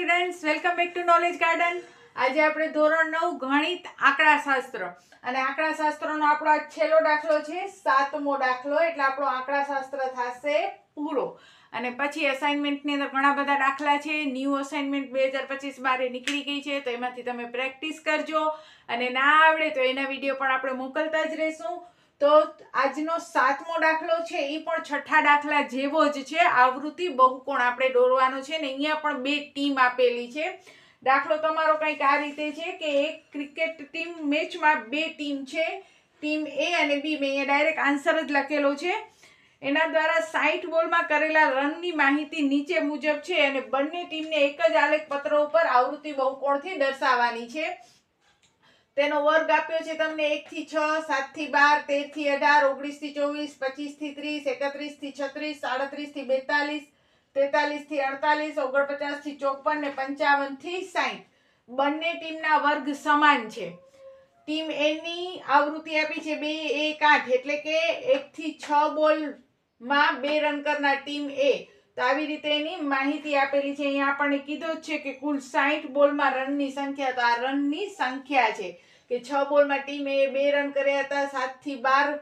Students, welcome back to knowledge garden આજે આપણે ધોરણ નવ, ગણિત આંકડાશાસ્ત્ર. અને આંકડાશાસ્ત્રનો આપણો આ છેલ્લો દાખલો છે, સાતમો દાખલો. એટલે આપણો આંકડાશાસ્ત્ર થશે પૂરો. અને પછી અસાઇનમેન્ટની અંદર ઘણા બધા દાખલા છે. ન્યૂ અસાઇનમેન્ટ બે હજાર પચીસ બારે નીકળી ગઈ છે, તો એમાંથી તમે પ્રેક્ટિસ કરજો. અને ના આવડે તો એના વીડિયો પણ આપણે મોકલતા જ રહીશું. તો આજનો સાતમો દાખલો છે એ પણ છઠ્ઠા દાખલા જેવો જ છે. આવૃત્તિ બહુકોણ આપણે દોરવાનો છે ને અહીંયા પણ બે ટીમ આપેલી છે. દાખલો તમારો કંઈક આ રીતે છે કે એક ક્રિકેટ ટીમ મેચમાં બે ટીમ છે. ટીમ એ અને બી, મેં અહીંયા ડાયરેક્ટ આન્સર જ લખેલો છે. એના દ્વારા સાઈઠ બોલમાં કરેલા રનની માહિતી નીચે મુજબ છે અને બંને ટીમને એક જ આલેખ પત્ર ઉપર આવૃત્તિ બહુકોણથી દર્શાવવાની છે. તેનો વર્ગ આપ્યો છે તમને એક થી છ, સાતથી બાર, તેરથી અઢાર, ઓગણીસથી ચોવીસ, પચીસથી ત્રીસ, એકત્રીસથી છત્રીસ, સાડત્રીસથી બેતાલીસ, તેતાલીસથી અડતાલીસ, ઓગણપચાસથી ચોપન ને પંચાવનથી સાઠ બંને ટીમના વર્ગ સમાન છે. ટીમ એની આવૃત્તિ આપી છે બે, એક, આઠ, એટલે કે એકથી છ બોલમાં બે રન કરનાર ટીમ એ તો આવી રીતે એની માહિતી આપેલી છે. અહીંયા આપણને કીધો જ છે કે કુલ સાઠ બોલમાં રનની સંખ્યા, તો આ રનની સંખ્યા છે. કે છ બોલમાં ટીમે બે રન કર્યા હતા, સાતથી બાર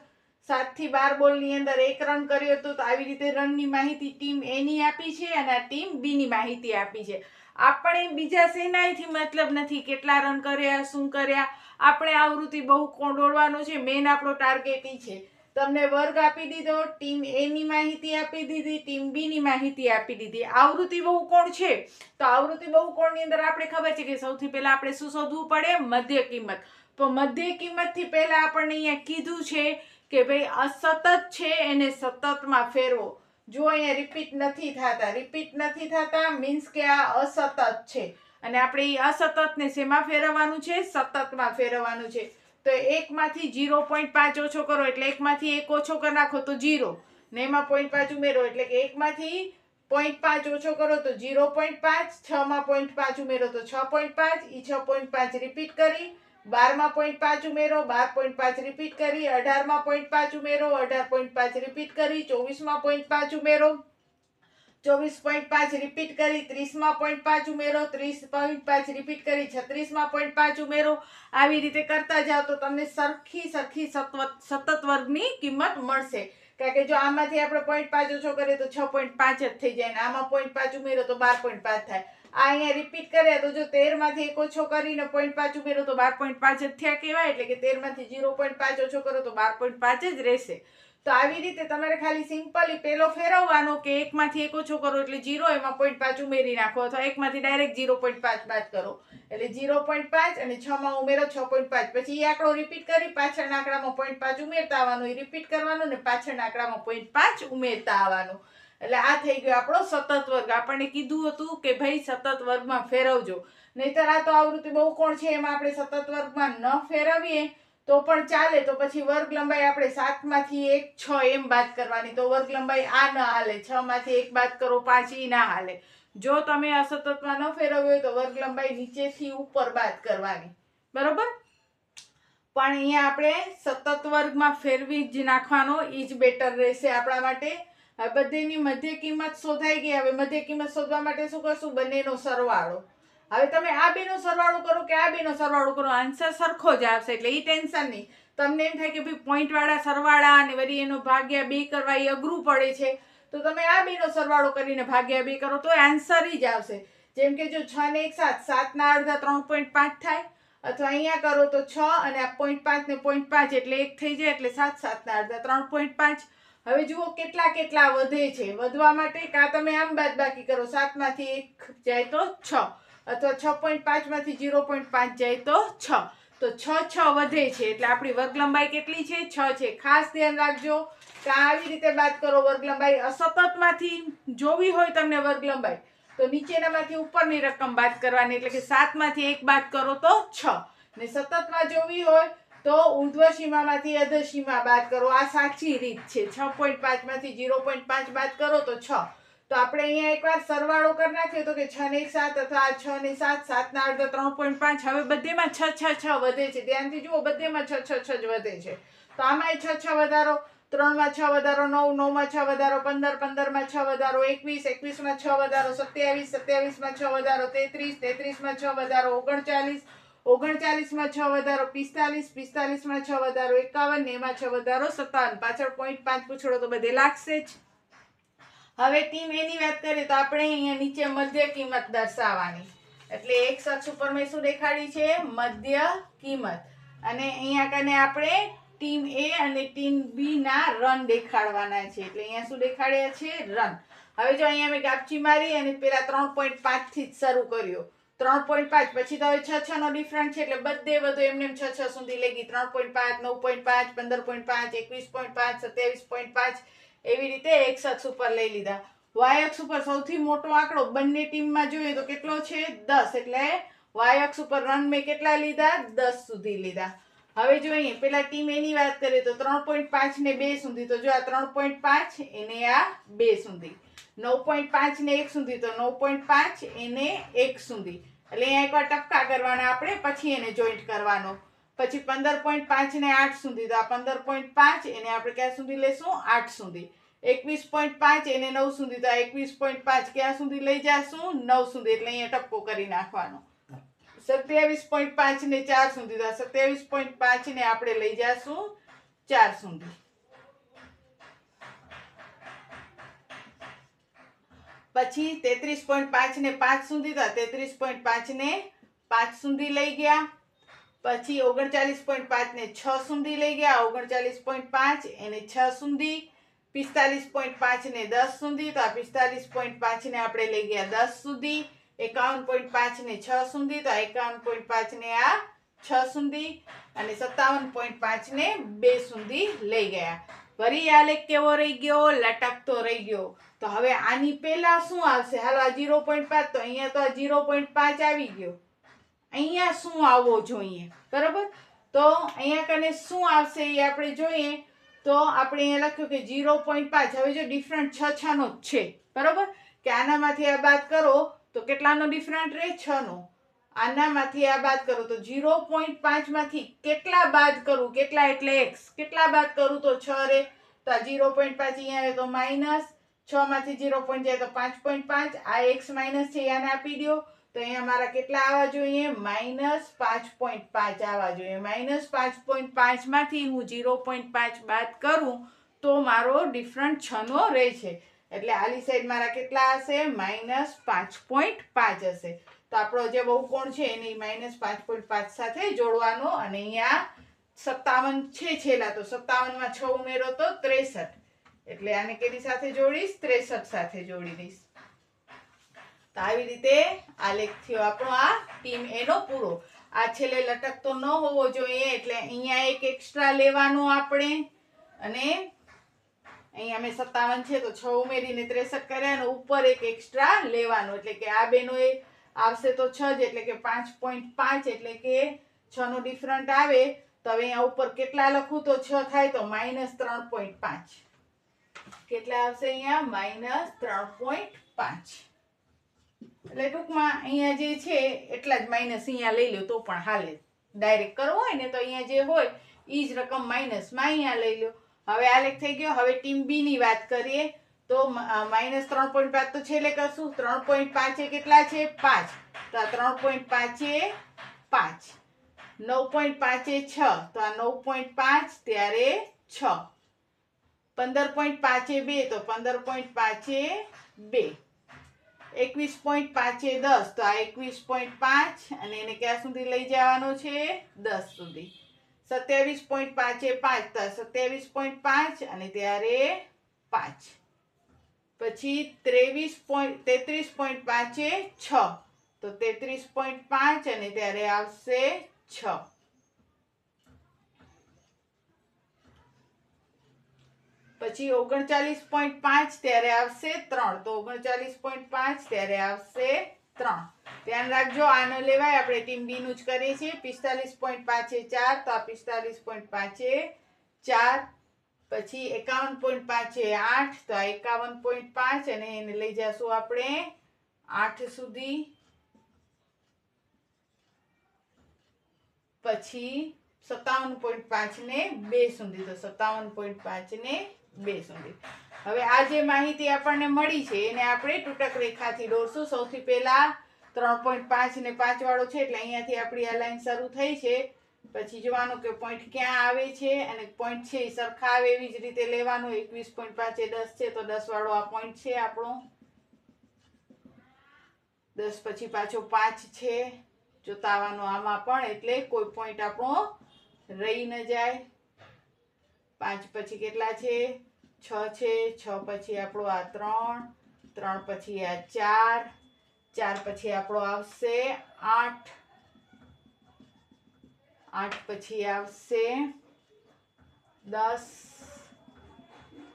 સાતથી બાર બોલની અંદર એક રન કર્યો હતો, તો આવી રીતે રનની માહિતી ટીમ એની આપી છે અને આ ટીમ બીની માહિતી આપી છે. આપણે બીજા સેનાઈથી મતલબ નથી કેટલા રન કર્યા, શું કર્યા. આપણે આવૃત્તિ બહુ કોણ દોડવાનો છે, મેન આપણો ટાર્ગેટ ઈ છે. તમને વર્ગ આપી દીધો, ટીમ એની માહિતી આપી દીધી, ટીમ બીની માહિતી આપી દીધી. આવૃત્તિ બહુ કોણ છે? તો આવૃત્તિ બહુ કોણની અંદર આપણે ખબર છે કે સૌથી પહેલાં આપણે શું શોધવું પડે? મધ્ય કિંમત. તો મધ્ય કિંમતથી પહેલાં આપણને અહીંયા કીધું છે કે ભાઈ અસતત છે એને સતતમાં ફેરવો. જો અહીંયા રિપીટ નથી થતા રિપીટ નથી થતા મીન્સ કે આ અસતત છે. અને આપણે એ અસતતને શેમાં ફેરવવાનું છે? સતતમાં ફેરવવાનું છે. તો એકમાંથી જીરો પોઈન્ટ પાંચ ઓછો કરો એટલે એકમાંથી એક ઓછો કરી નાખો તો જીરો ને એમાં પોઈન્ટ પાંચ ઉમેરો એટલે કે એકમાંથી પોઈન્ટ પાંચ ઓછો કરો તો જીરો પોઈન્ટ પાંચ છમાં પોઈન્ટ પાંચ ઉમેરો તો છ પોઈન્ટ પાંચ એ છ પોઈન્ટ પાંચ રિપીટ કરી બારમાં પોઈન્ટ પાંચ ઉમેરો બાર પોઈન્ટ પાંચ રિપીટ કરી અઢારમાં પોઈન્ટ પાંચ ઉમેરો અઢાર પોઈન્ટ પાંચ રિપીટ કરી ચોવીસમાં પોઈન્ટ પાંચ ઉમેરો ચોવીસ પોઈન્ટ પાંચ રિપીટ કરી ત્રીસમાં પોઈન્ટ પાંચ ઉમેરો ત્રીસ પોઈન્ટ પાંચ રિપીટ કરી છત્રીસમાં પોઈન્ટ પાંચ ઉમેરો આવી રીતે કરતા જાઓ તો તમને સરખી સરખી સતત વર્ગની કિંમત મળશે કારણ કે જો આમાંથી આપણે પોઈન્ટ પાંચ ઓછો કરીએ તો છ પોઈન્ટ પાંચ જ થઈ જાય ને આમાં પોઈન્ટ પાંચ ઉમેરો તો બાર પોઈન્ટ પાંચ થાય આ અહીંયા રિપીટ કર્યા તો જો તેરમાંથી એક ઓછો કરીને પોઈન્ટ પાંચ ઉમેરો તો બાર પોઈન્ટ પાંચ જ થયા કહેવાય. એટલે કે તેરમાંથી જીરો પોઈન્ટ પાંચ ઓછો કરો તો બાર પોઈન્ટ પાંચ જ રહેશે. તો આવી રીતે તમારે ખાલી સિમ્પલી પેલો ફેરવવાનો કે એકમાંથી એક ઓછો કરો એટલે જીરો એમાં પોઈન્ટ પાંચ ઉમેરી નાખો અથવા એકમાંથી ડાયરેક્ટ જીરો પોઈન્ટ પાંચ બાદ કરો. એટલે જીરો પોઈન્ટ પાંચ અને છમાં ઉમેરો છ પોઈન્ટ પાંચ. પછી એ આંકડો રિપીટ કરી પાછળના આંકડામાં પોઈન્ટ પાંચ ઉમેરતા આવવાનું એ રિપીટ કરવાનું ને પાછળના આંકડામાં પોઈન્ટ પાંચ ઉમેરતા આવવાનું. એટલે આ થઈ ગયો આપણો સતત વર્ગ. આપણને કીધું હતું કે ભાઈ સતત વર્ગમાં ફેરવજો. નહીતર આ તો આવૃત્તિ બહુ કોણ છે? એમાં આપણે સતત વર્ગમાં ન ફેરવીએ તો પણ ચાલે. તો પછી વર્ગ લંબાઈ આપણે સાતમાંથી એક, છ એમ બાદ કરવાની. તો વર્ગ લંબાઈ આ ન હાલે. છ માંથી એક બાદ કરો, પાંચ ઈ ના હાલે. જો તમે અસતતમાં ન ફેરવ્યો હોય તો વર્ગ લંબાઈ નીચેથી ઉપર બાદ કરવાની. બરોબર? પણ અહીંયા આપણે સતત વર્ગમાં ફેરવી જ નાખવાનો. એ જ બેટર રહેશે આપણા માટે. આ બધીની મધ્ય કિંમત શોધાઈ ગઈ. હવે મધ્ય કિંમત શોધવા માટે શું કરશું? બંનેનો સરવાળો. હવે તમે આ બેનો સરવાળો કરો કે આ બેનો સરવાળો કરો? આન્સર સરખો જ આવશે એટલે એ ટેન્શન નહીં. તમને એમ થાય કે ભાઈ પોઈન્ટવાળા સરવાળા અને વળી એનો ભાગ્યા બે કરવા એ અઘરું પડે છે. તો તમે આ બેનો સરવાળો કરીને ભાગ્યા બે કરો તો આન્સર જ આવશે. જેમ કે જો છ ને એક સાત સાતના અડધા ત્રણ પોઈન્ટ પાંચ થાય. અથવા અહીંયા કરો તો છ અને આ પોઈન્ટ પાંચ ને પોઈન્ટ પાંચ એટલે એક થઈ જાય એટલે સાત સાતના અડધા ત્રણ પોઈન્ટ પાંચ. હવે જુઓ કેટલા કેટલા વધે છે. વધવા માટે કાં તમે આમ બાદ બાકી કરો. સાતમાંથી એક જાય તો છ અથવા છ પોઈન્ટ પાંચમાંથી જીરો પોઈન્ટ પાંચ જાય તો છ. તો છ છ વધે છે. એટલે આપણી વર્ગ લંબાઈ કેટલી છે? છ છે. ખાસ ધ્યાન રાખજો કે આવી રીતે બાદ કરો વર્ગ લંબાઈ અસતતમાંથી જોવી હોય તમને વર્ગ લંબાઈ તો નીચેનામાંથી ઉપરની રકમ બાદ કરવાની. એટલે કે સાતમાંથી એક બાદ કરો તો છ. ને સતતમાં જોવી હોય તો ઉર્ધ્વ સીમામાંથી અધર સીમા બાદ કરો. આ સાચી રીત છે. છ પોઈન્ટ પાંચમાંથી જીરો પોઈન્ટ પાંચ બાદ કરો તો છ. તો આપણે અહીંયા એકવાર સરવાળો કરી નાખ્યો તો કે છ ને સાત અથવા છ ને સાત સાતના અડધો ત્રણ પોઈન્ટ પાંચ. હવે બધેમાં છ છ છ વધે છે. ધ્યાનથી જુઓ, બધેમાં છ છ છ જ વધે છે. તો આમાંય છ છ વધારો. ત્રણમાં છ વધારો, નવ, નવમાં છ વધારો, પંદર, પંદરમાં છ વધારો, એકવીસ, એકવીસમાં છ વધારો, સત્યાવીસ, સત્યાવીસમાં છ વધારો, તેત્રીસ, તેત્રીસમાં છ વધારો, ઓગણચાલીસ ઓગણચાલીસમાં છ વધારો, પિસ્તાલીસ, પિસ્તાલીસમાં છ વધારો, એકાવન ને એમાં છ વધારો, સત્તાવન. પાછળ પોઈન્ટ પાંચ પૂછડો તો બધે લાગશે જ. હવે ટીમ એની વાત કરીએ તો આપણે અહીંયા નીચે મધ્ય કિંમત દર્શાવવાની. એટલે એક શખ્સ ઉપર મેં શું દેખાડી છે? મધ્ય કિંમત. અને અહીંયા કને આપણે ટીમ એ અને ટીમ બી ના રન દેખાડવાના છે. એટલે અહીંયા શું દેખાડ્યા છે? રન હવે જો અહીંયા મેં ગાપચી મારી અને પેલા ત્રણ પોઈન્ટ પાંચથી જ શરૂ કર્યો. ત્રણ પોઈન્ટ પાંચ, પછી તો હવે છ છ નો ડિફરન્ટ છે એટલે બધે બધું એમને એમ છ છ સુધી લઈ ગઈ. ત્રણ પોઈન્ટ પાંચ, નવ પોઈન્ટ પાંચ, પંદર પોઈન્ટ પાંચ, એકવીસ પોઈન્ટ પાંચ, સત્યાવીસ પોઈન્ટ પાંચ એવી રીતે એક શખ્સ ઉપર લઈ લીધા. વાય અક્ષ ઉપર સૌથી મોટો આંકડો બંને ટીમમાં જોઈએ તો કેટલો છે? દસ. એટલે વાય અક્ષ ઉપર રન મેં કેટલા લીધા? દસ સુધી લીધા. હવે જોઈએ પેલા ટીમ એની વાત કરીએ તો ત્રણ પોઈન્ટ પાંચ ને બે સુધી. તો જો આ ત્રણ પોઈન્ટ પાંચ, એને આ બે સુધી. નવ પોઈન્ટ પાંચને એક સુધી, તો નવ પોઈન્ટ પાંચ એને એક સુધી. એટલે અહીંયા એકવાર ટપકા કરવાના આપણે, પછી એને જોઈન્ટ કરવાનો. પછી પંદર પોઈન્ટ પાંચ ને આઠ સુધી, તો આ પંદર પોઈન્ટ પાંચ એને આપણે ક્યાં સુધી લેશું? આઠ સુધી. એકવીસ પોઈન્ટ પાંચ એને નવ સુધી, તો એકવીસ પોઈન્ટ પાંચ ક્યાં સુધી લઈ જાશું? નવ સુધી. એટલે અહીંયા ટપકો કરી નાખવાનો. સત્યાવીસ પોઈન્ટ પાંચ ને ચાર સુધી, તો સત્યાવીસ પોઈન્ટ પાંચ ને આપણે લઈ જશું ચાર સુધી. પછી તેત્રીસ પોઈન્ટ પાંચ ને પાંચ સુધી તો તેત્રીસ પોઈન્ટ પાંચ ને પાંચ સુધી લઈ ગયા. પછી ઓગણચાલીસ પોઈન્ટ પાંચ ને છ સુધી લઈ ગયા. ઓગણચાલીસ પોઈન્ટ પાંચ એને છ સુધી. પિસ્તાલીસ પોઈન્ટ પાંચ ને દસ સુધી. તો આ પિસ્તાલીસ પોઈન્ટ પાંચ ને આપણે લઈ ગયા દસ સુધી. એકાવન પોઈન્ટ પાંચ ને છ સુધી. તો આ એકાવન પોઈન્ટ પાંચ ને આ છ સુધી. અને સત્તાવન પોઈન્ટ પાંચ ને બે સુધી લઈ ગયા. વળી આ લેખ કેવો રહી ગયો? લટકતો રહી ગયો. તો હવે આની પહેલા શું આવશે? હાલો, આ જીરો પોઈન્ટ પાંચ, તો અહીંયા તો આ જીરો પોઈન્ટ પાંચ આવી ગયો. અહીંયા શું આવવો જોઈએ? બરાબર? તો અહીંયા કને શું આવશે એ આપણે જોઈએ. તો આપણે અહીંયા લખ્યું કે જીરો પોઈન્ટ પાંચ. હવે જો ડિફરન્ટ છ છ નો જ છે. બરાબર? કે આનામાંથી આ બાદ કરો, તો કેટલાનો ડિફરન્ટ રહે? છ નો આનામાંથી આ બાદ કરું તો જીરો પોઈન્ટ પાંચમાંથી કેટલા બાદ કરું? કેટલા એટલે એક્સ? કેટલા બાદ કરું તો છ રે? તો આ જીરો પોઈન્ટ પાંચ અહીંયા આવે તો માઇનસ છમાંથી ઝીરો પોઈન્ટ જાય તો પાંચ પોઈન્ટ પાંચ. આ એક્સ માઇનસ છે આને આપી દો તો અહીંયા મારા કેટલા આવવા જોઈએ? માઇનસ પાંચ પોઈન્ટ પાંચ આવવા જોઈએ. માઇનસ પાંચ પોઈન્ટ પાંચમાંથી હું જીરો પોઈન્ટ પાંચ બાદ કરું તો મારો ડિફરન્ટ છનો રહે છે એટલે આલી સાઈડ મારા કેટલા હશે? માઇનસ પાંચ પોઈન્ટ પાંચ હશે. તો આપણો જે બહુકોણ છે એની માઇનસ પાંચ પોઈન્ટ પાંચ સાથે જોડવાનો અને અહીંયા સત્તાવન છે છેલ્લા, તો સત્તાવનમાં છ ઉમેરો તો ત્રેસઠ. એટલે આને કેની સાથે જોડીશ? ત્રેસઠ સાથે જોડી દઈશ. તો આવી રીતે આ લેખ થયો આપણો, આ ટીમ એનો પૂરો. આ છેલ્લે લટકતો ન હોવો જોઈએ, એટલે અહીંયા એક એક્સ્ટ્રા લેવાનો આપણે. અને અહીંયા મેં સત્તાવન છે, તો છ ઉમેરીને ત્રેસઠ કર્યા અને ઉપર એક એક્સ્ટ્રા લેવાનો. એટલે કે આ બેનો એ આવશે તો છ જ એટલે કે પાંચ પોઈન્ટ પાંચ એટલે કે છ નો ડિફરન્ટ આવે, તો હવે અહીંયા ઉપર કેટલા લખું તો છ થાય તો માઇનસ ત્રણ પોઈન્ટ પાંચ. કેટલા આવશે અહીંયા? માઇનસ ત્રણ પોઈન્ટ પાંચ. એટલે ટૂંકમાં અહીંયા જે છે, એટલા જ માઇનસ અહીંયા લઈ લો તો પણ હાલે. ડાયરેક્ટ કરવો હોય ને તો અહીંયા જે હોય એ જ રકમ માઇનસમાં અહીંયા લઈ લો હવે આ લેખ થઈ ગયો. હવે ટીમ બીની વાત કરીએ. તો માઇનસ ત્રણ પોઈન્ટ પાંચ તો છેલ્લે કરશું ત્રણ પોઈન્ટ પાંચે કેટલા છે પાંચ તો આ ત્રણ પોઈન્ટ પાંચે પાંચ નવ પોઈન્ટ પાંચે છ તો આ નવ પોઈન્ટ પાંચ ત્યારે છ પંદર પોઈન્ટ પાંચે બે તો પંદર પોઈન્ટ પાંચે બે એકવીસ પોઈન્ટ પાંચે દસ તો આ એકવીસ પોઈન્ટ પાંચ અને એને ક્યાં સુધી લઈ જવાનો છે દસ સુધી સત્યાવીસ પોઈન્ટ પાંચે પાંચ તો સત્યાવીસ પોઈન્ટ પાંચ અને ત્યારે પાંચ પછી ત્રેવીસ પોઈન્ટ, તેત્રીસ પોઈન્ટ પાંચે છ. તો તેત્રીસ પોઈન્ટ પાંચ અને ત્યારે આવશે છ. પછી ઓગણચાલીસ પોઈન્ટ પાંચ ત્યારે આવશે ત્રણ. તો ઓગણચાલીસ પોઈન્ટ પાંચ ત્યારે આવશે ત્રણ. ધ્યાન રાખજો આ ન લેવાય. આપણે ટીમ બી નું જ કરીએ છીએ. પિસ્તાલીસ પોઈન્ટ પાંચે ચાર, તો આ પિસ્તાલીસ પોઈન્ટ પાંચે ચાર. પછી એકાવન પોઈન્ટ પાંચે આઠ, તો આ એકાવન પોઈન્ટ પાંચ અને એને લઈ જશું આપણે આઠ સુધી. પછી સત્તાવન પોઈન્ટ પાંચ ને બે સુધી, તો સત્તાવન પોઈન્ટ પાંચ ને બે સુધી. હવે આ જે માહિતી આપણને મળી છે, એને આપણે તૂટક રેખાથી દોરશું. સૌથી પહેલા ત્રણ પોઈન્ટ પાંચ ને પાંચ વાળો છે, એટલે અહીંયાથી આપણી આ લાઈન શરૂ થઈ છે. પછી જોવાનું કે પોઈન્ટ ક્યાં આવે છે અને પોઈન્ટ છે એ સરખા આવે એવી જ રીતે લેવાનું. એકવીસ પોઈન્ટ પાંચે દસ છે તો દસ વાળો આ પોઈન્ટ છે આપણો. દસ પછી પાછો પાંચ છે. જોતા આવવાનું આમાં પણ એટલે કોઈ પોઈન્ટ આપણો રહી ન જાય. પાંચ પછી કેટલા છે? છ છે. છ પછી આપણો આ ત્રણ. ત્રણ પછી આ ચાર. ચાર પછી આપણો આવશે આઠ. આઠ પછી આવશે દસ.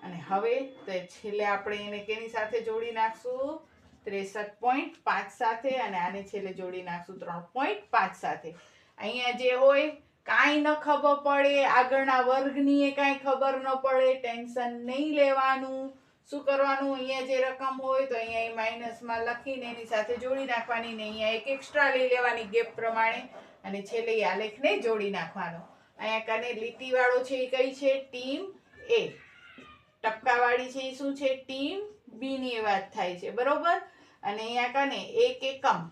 અને હવે તો છેલ્લે આપણે એને કેની સાથે જોડી નાખશું? ત્રેસઠ પોઈન્ટ પાંચ સાથે અને આને છેલ્લે જોડી નાખશું ત્રણ પોઈન્ટ પાંચ સાથે. અહીંયા જે હોય, કાંઈ ન ખબર પડે, આગળના વર્ગની એ કાંઈ ખબર ન પડે, ટેન્શન નહીં લેવાનું. શું કરવાનું? અહીંયા જે રકમ હોય તો અહીંયા એ માઇનસમાં લખીને એની સાથે જોડી નાખવાની ને અહીંયા એક એક્સ્ટ્રા લઈ લેવાની ગેપ પ્રમાણે. અને છેલ્લે એ આલેખને જોડી નાખવાનો. અહીંયા કને લીટીવાળો છે એ કઈ છે? ટીમ એ. ટપકાવાળી છે એ શું છે? ટીમ બીની એ વાત થાય છે. બરોબર? અને અહીંયા કને એક એકમ.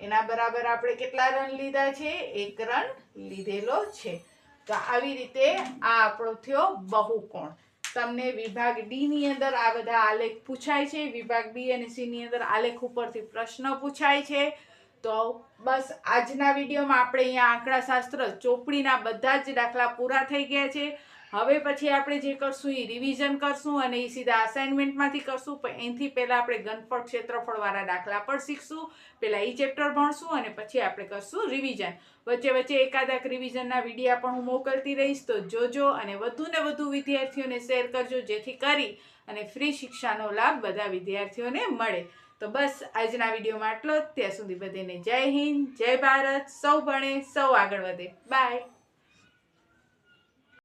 એના બરાબર આપણે કેટલા રન લીધા છે? એક રન લીધેલો છે. તો આવી રીતે આ આપણો થયો બહુકોણ. તમને વિભાગ ડી ની અંદર આ બધા આલેખ પૂછાય છે. વિભાગ બી અને સી ની અંદર આલેખ ઉપરથી પ્રશ્ન પૂછાય છે. તો બસ આજના વિડીયોમાં આપણે અહીંયા આંકડાશાસ્ત્ર ચોપડીના બધા જ દાખલા પૂરા થઈ ગયા છે. હવે પછી આપણે જે કરશું એ રિવિઝન કરશું અને એ સીધા અસાઇનમેન્ટમાંથી કરશું. પણ એનાથી પહેલાં આપણે ઘનફળ ક્ષેત્રફળવાળા દાખલા પણ શીખશું. પહેલાં એ ચેપ્ટર ભણશું અને પછી આપણે કરશું રિવિઝન વચ્ચે વચ્ચે એકાદાક રિવિઝનના વિડીયા પણ હું મોકલતી રહીશ. તો જોજો અને વધુ ને વધુ વિદ્યાર્થીઓને શેર કરજો જેથી કરી અને ફ્રી શિક્ષાનો લાભ બધા વિદ્યાર્થીઓને મળે. તો બસ આજના વિડીયોમાં આટલો જ. ત્યાં સુધી બધાને જય હિન્દ, જય ભારત, સૌ ભણે, સૌ આગળ વધે. બાય.